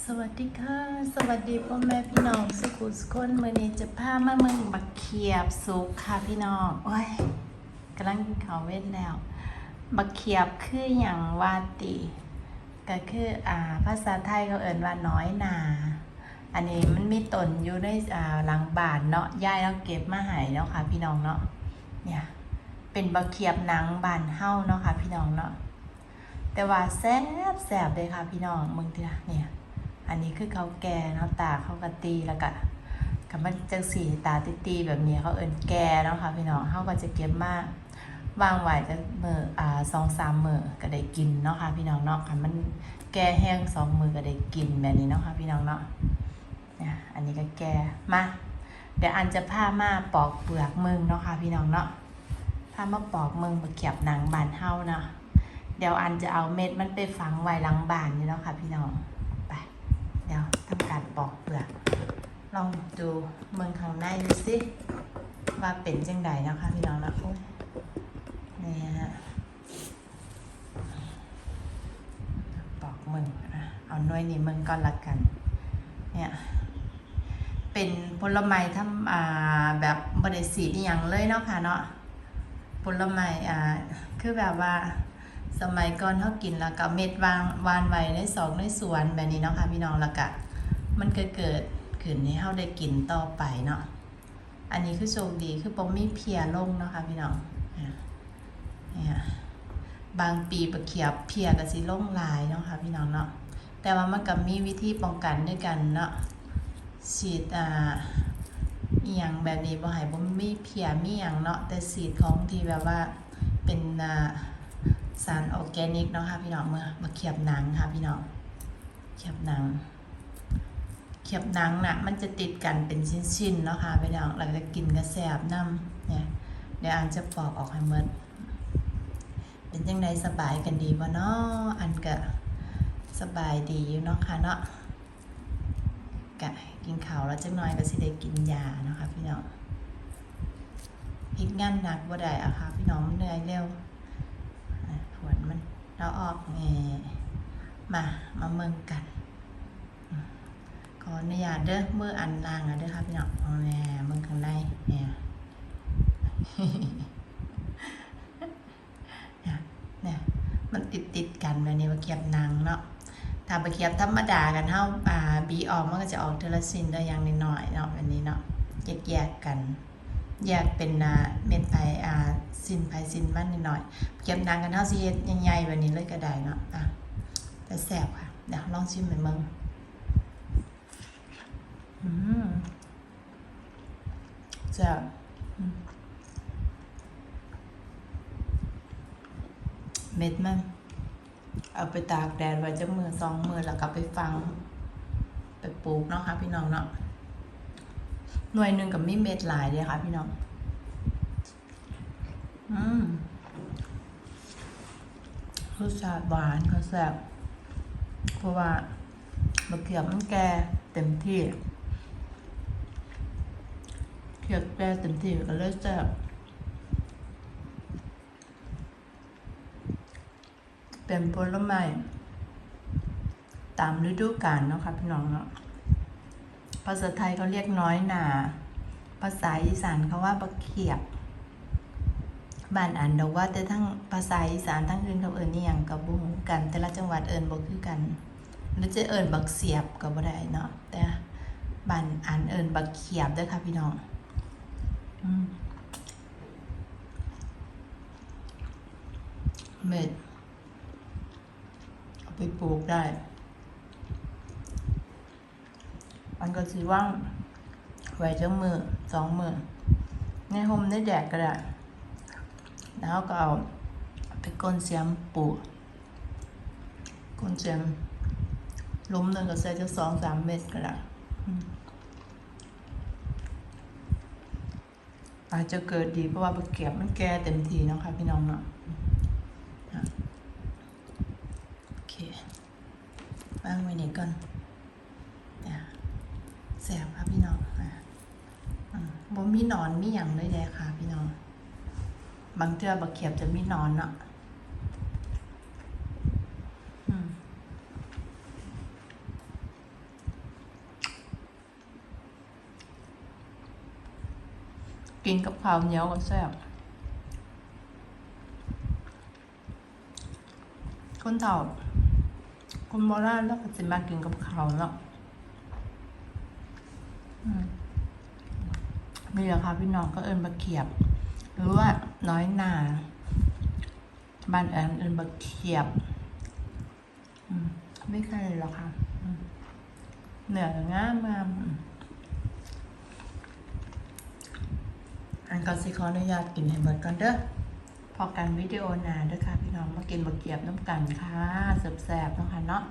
สวัสดีค่ะ สวัสดีพ่อแม่พี่น้องสุขุสุคนเมื่อนี้จะพามาเมืองบักเขียบสุกค่ะพี่น้องโอ้ยกำลังกินข้าวเว้นแล้ว บักเขียบคืออย่างวาติก็คืออ่าภาษาไทยเขาเอ่นว่าน้อยนา อันนี้มันมีตนอยู่ในอ่าหลังบานเนาะยายเราเก็บมาให้เนาะค่ะ พี่น้องเนาะเนี่ยเป็นบักเขียบหนังบานเฮ้าเนาะค่ะ พี่น้องเนาะแต่ว่าแซ่บแซ่บเลยค่ะพี่น้องมึงเถอะเนี่ย อันนี้คือเขาแก่เนาะตาเขากะตีแล้วก็กับมันจังสีตาตีตีๆแบบนี้เขาเอินแก่เนาะค่ะพี่น้องเขาก็จะเก็บมากวางไว้จะมืออ่าสองสามมือก็ได้กินเนาะค่ะพี่น้องเนาะค่ะมันแก่แห้งสองมือก็ได้กินแบบนี้เนาะค่ะพี่น้องเนาะเนี่ยอันนี้ก็แก่มาเดี๋ยวอันจะพามาปอกเปลือกมึงเนาะค่ะพี่น้องเนาะพามาปอกมึงมาเก็บหนังบานเฮาเนาะเดี๋ยวอันจะเอาเม็ดมันไปฝังไว้หลังบานนี่เนาะค่ะพี่น้อง ดี๋ยวทำการปอกเปลือก ลองดูเมืองข้างในดูสิว่าเป็นจังไดนะคะพี่น้องนะโอ้ยนี่ฮะปอกเมืองอะเอาหน่วยนี้เมืองก่อนละกัน เนี่ยเป็นผลไม้ทำอ่าแบบบริสีอย่างเลยเนาะค่ะเนาะผลไม้อ่าคือแบบว่า สมัยก่อนเขากินแล้วก็เม็ดวางวานไว้ในสองในสวนแบบนี้เนาะค่ะพี่น้องแล้วก็มันเก็เกิดขึ้นให้เขาได้กินต่อไปเนาะอันนี้คือโชคดีคือปอมมีเพียลงเนาะค่ะพี่น้องเนี่ยบางปีปะเขียบเพียกับสิลงลายเนาะค่ะพี่น้องเนาะแต่ว่ามันก็มีวิธีป้องกันด้วยกันเนาะฉีดอ่าอหย่างแบบนี้บ่ให้บ่มีเพียมีหยังเนาะแต่ฉีดของที่แบบว่าเป็นอ่า สารออแกนิกเนาะค่ะพี่น้องเมื่อมาเขียบหนังค่ะพี่น้องเขียบหนังเขียบหนังน่ะมันจะติดกันเป็นชิ้นๆเนาะค่ะพี่น้องเราจะกินกระแสบน้ำเนี่ยเดี๋ยวอันจะปอกออกให้หมดเป็นยังไงสบายกันดีบ่เนาะอันก็สบายดีอยู่เนาะค่ะเนาะกะกินข้าวแล้วจังน้อยก็สิได้กินยาเนาะค่ะพี่น้องเฮ็ดงานหนักบ่ได้อะค่ะพี่น้องเหนื่อยเร็ว มันเราออกแงมา มาเมืองกันขออนุญาตเด้อมืออันล่างอะเด้อครับพี่น้องเอาแน่เมืองข้างในเนี่ยเนี่ยเนี่ยมันติดติดกันแบบนี้มาเกียบนางเนาะถ้าไปเกียบธรรมดากันเท่าอ่าบีออกมันก็จะออกเทอลซินได้อย่างน้อยเนาะแบบนี้เนาะแยกๆกัน แยกเป็นอ่าเม็ดไผ่อ่า สินไผสินมันนิดหน่อยเก็บนางกันเท่าสิเฮ็ดใหญ่ๆแบบนี้เลยก็ได้เนาะอะแต่แซ่บค่ะเดี๋ยวลองชิมไปมืองอืมแซ่บเม็ดมันเอาไปตากแดดไว้จักมือสองมือแล้วก็ไปฟัง ไปปลูกเนาะค่ะพี่น้องเนาะหน่วยหนึ่งกับมีเม็ดหลายเลยค่ะพี่น้อง รสชาติหวานเขาแซ่บเพราะว่ามะเขือมันแก่เต็มที่เขือแก่เต็มที่ก็เลยแซ่บเป็นผลไม้ตามฤดูกาลเนาะค่ะพี่น้องเนาะภาษาไทยเขาเรียกน้อยหนา ภาษาอีสานเขาว่าบักเขียบ บ้านอันเดาว่าแต่ทั้งภาษาอีสานทั้งอื่นเขาเอิ้นนี่ยังกับบุ้งกัน แต่ละจังหวัดเอิ้นบ่คือกันหรือจะเอิ้นบักเสียบก็บ่ได้เนาะแต่บ้านอันเอิ้นบักเขียบด้อค่ะพี่น้องเม็ดเอาไปปลูกได้มันก็สิว่างไว้จังมือสองมือในห่มในแดดก็ได้ แล้วก็เอาไปก้นเสียมปลูกก้นเสียมหลุมหนึ่งก็ใส่จะสองสามเม็ดก็ได้อืมอาจจะเกิดดีเพราะว่าบะเก็บมันแก่เต็มทีนะคะพี่น้องเนาะโอเควางไว้นี่ก่อนแสบค่ะพี่น้องอะบ่มีนอนมีหยังเลยแดค่ะพี่น้อง บางเทือบักเขียบจะไม่นอนอะกินกับข้าวเนียวก็แซ่บคนเฒ่าคนโบราณแล้วก็จะมากินกับข้าวเนาะนี่แหละค่ะพี่น้องก็เอินมาเขียบ หรือว่าน้อยหนาบ้านอิญเอิญบะเขียบไม่เคยหรอกค่ะเหนืองามงามอันก็สิขออนุญาตกินให้เบิดก่อนเด้อพอกันวิดีโอนาเด้อค่ะ พี่น้องมากินบะเกียบน้ำกันค่ะแซ่บๆนะคะเนาะ